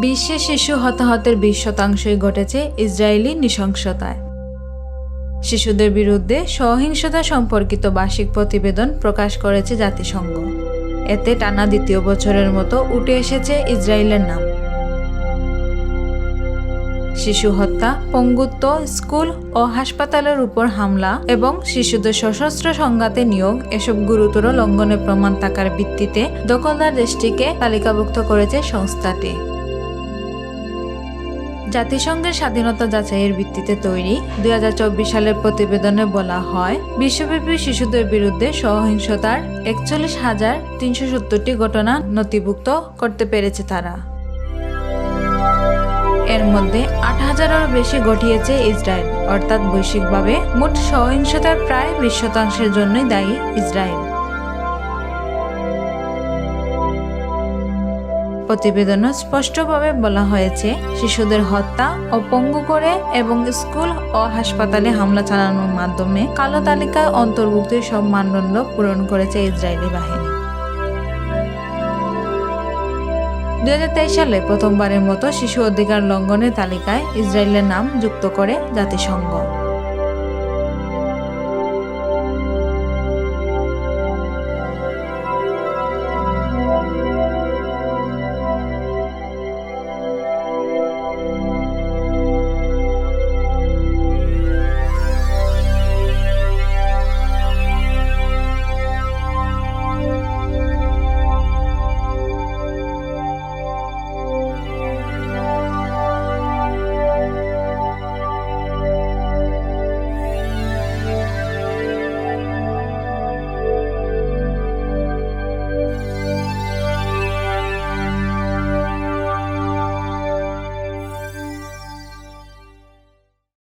বিশ্বে শিশু হতাহতের বিশ শতাংশই ঘটেছে ইসরায়েলি নৃশংসতায়। শিশুদের বিরুদ্ধে সহিংসতা সম্পর্কিত বার্ষিক প্রতিবেদন প্রকাশ করেছে জাতিসংঘ। এতে টানা দ্বিতীয় বছরের মতো উঠে এসেছে ইসরায়েলের নাম। শিশু হত্যা, পঙ্গুত্ব, স্কুল ও হাসপাতালের উপর হামলা এবং শিশুদের সশস্ত্র সংঘাতে নিয়োগ, এসব গুরুতর লঙ্ঘনের প্রমাণ থাকার ভিত্তিতে দখলদার দেশটিকে তালিকাভুক্ত করেছে সংস্থাটি। জাতিসংঘের স্বাধীনতা যাচাইয়ের ভিত্তিতে তৈরি দুই হাজার চব্বিশ সালের প্রতিবেদনে বলা হয়, বিশ্বব্যাপী শিশুদের বিরুদ্ধে সহিংসতার একচল্লিশ হাজার তিনশো সত্তরটি ঘটনা নথিভুক্ত করতে পেরেছে তারা। এর মধ্যে আট হাজারেরও বেশি ঘটিয়েছে ইসরায়েল, অর্থাৎ বৈশ্বিকভাবে মোট সহিংসতার প্রায় বিশ শতাংশের জন্যই দায়ী ইসরায়েল। প্রতিবেদনে স্পষ্টভাবে বলা হয়েছে, শিশুদের হত্যা ও পঙ্গু করে এবং স্কুল ও হাসপাতালে হামলা চালানোর মাধ্যমে কালো তালিকায় অন্তর্ভুক্ত সব মানদণ্ড পূরণ করেছে ইসরায়েলি বাহিনী। দুই হাজার তেইশ সালে প্রথমবারের মতো শিশু অধিকার লঙ্ঘনের তালিকায় ইসরায়েলের নাম যুক্ত করে জাতিসংঘ।